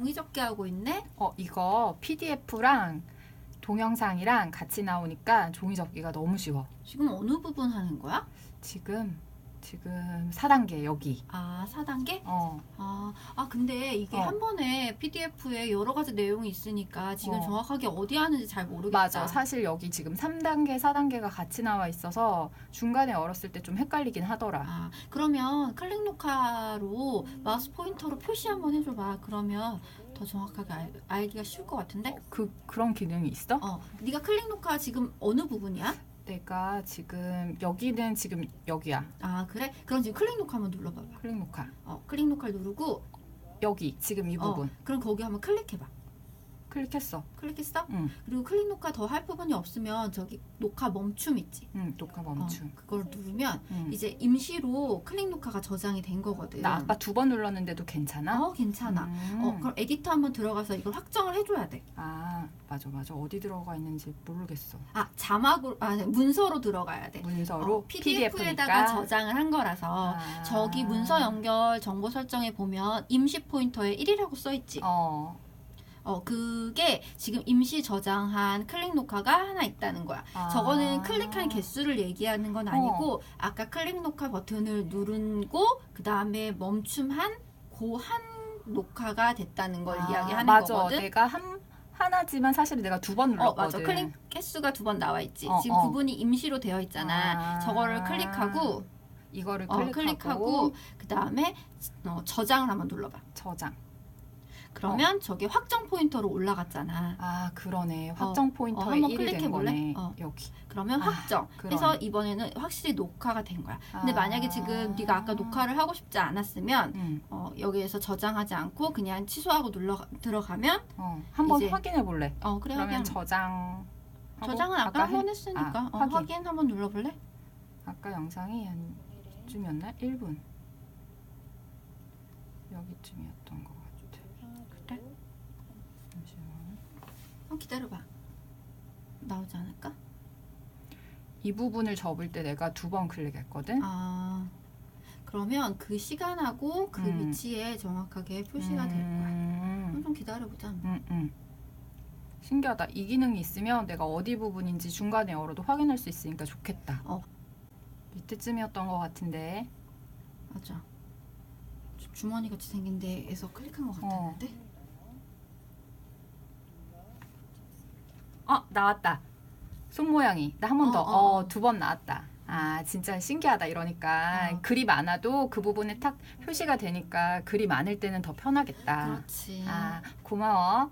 종이 접기 하고 있네. 어, 이거 PDF랑 동영상이랑 같이 나오니까 종이 접기가 너무 쉬워. 지금 어느 부분 하는 거야? 지금 지금 4단계 여기. 아, 4단계? 어. 아, 아 근데 이게 어. 한 번에 PDF에 여러 가지 내용이 있으니까 지금 어. 정확하게 어디 하는지 잘 모르겠다. 맞아. 사실 여기 지금 3단계, 4단계가 같이 나와 있어서 중간에 얼었을 때 좀 헷갈리긴 하더라. 아, 그러면 클릭 녹화로 마우스 포인터로 표시 한번 해줘 봐. 그러면 더 정확하게 알, 알기가 쉬울 것 같은데? 그 그런 기능이 있어? 어, 네가 클릭 녹화 지금 어느 부분이야? 내가 지금 여기는 지금 여기야. 아, 그래? 그럼 지금 클릭 녹화 한번 눌러봐봐. 클릭 녹화. 어, 클릭 녹화를 누르고 여기 지금 이 어, 부분 그럼 거기 한번 클릭해봐. 클릭했어. 클릭했어? 응. 그리고 클릭 녹화 더 할 부분이 없으면 저기 녹화 멈춤 있지? 응. 녹화 멈춤. 어, 그걸 누르면 응. 이제 임시로 클릭 녹화가 저장이 된 거거든. 나 아까 두 번 눌렀는데도 괜찮아? 어, 괜찮아. 음. 어, 그럼 에디터 한번 들어가서 이걸 확정을 해줘야 돼. 아 맞아 맞아 어디 들어가 있는지 모르겠어. 아, 자막으로, 아, 네, 문서로 들어가야 돼. 문서로 어, PDF에다가 저장을 한 거라서 아. 저기 문서 연결 정보 설정에 보면 임시 포인터에 1이라고 써 있지. 어. 어, 그게 지금 임시 저장한 클릭 녹화가 하나 있다는 거야. 아. 저거는 클릭한 개수를 얘기하는 건 아니고 아까 클릭 녹화 버튼을 누르고 그 다음에 멈춤한 그한 녹화가 됐다는 걸 아, 이야기하는 맞아. 거거든. 내가 한 하나지만 사실 내가 두번어 눌렀거든. 맞아 클릭 개수가 두 번 나와 있지. 어, 지금 어. 부분이 임시로 되어 있잖아. 아. 저거를 클릭하고 이거를 어, 클릭하고, 클릭하고 그 다음에 어, 저장을 한번 눌러봐. 저장. 그러면 저게 확정 포인터로 올라갔잖아. 아 그러네. 확정 어, 포인터에 한번 1이 클릭해 된 볼래? 어. 여기. 그러면 아, 확정. 그러네. 그래서 이번에는 확실히 녹화가 된 거야. 근데 아. 만약에 지금 네가 아까 녹화를 하고 싶지 않았으면 응. 어, 여기에서 저장하지 않고 그냥 취소하고 눌러 들어가면 어. 한번 확인해 볼래. 어 그래 그러면. 저장. 저장은 아까 한 번 했- 했으니까 아, 어, 확인. 확인. 한번 눌러볼래? 아까 영상이 한 쯤이었나? 1분. 여기쯤이었던 것 같아. 그래? 잠시만. 어, 기다려봐. 나오지 않을까? 이 부분을 접을 때 내가 두 번 클릭했거든. 아 그러면 그 시간하고 그 음. 위치에 정확하게 표시가 될 거야. 음. 그럼 좀 기다려보자. 음, 음. 신기하다. 이 기능이 있으면 내가 어디 부분인지 중간에 열어도 확인할 수 있으니까 좋겠다. 어. 밑에쯤이었던 것 같은데. 맞아. 주- 주머니 같이 생긴 데에서 클릭한 것 어. 같았는데. 어, 나왔다. 손 모양이. 나 한번 어, 더. 어, 어. 어, 두 번 나왔다. 아, 진짜 신기하다. 이러니까 어. 글이 많아도 그 부분에 탁 표시가 되니까 글이 많을 때는 더 편하겠다. 그렇지. 아, 고마워.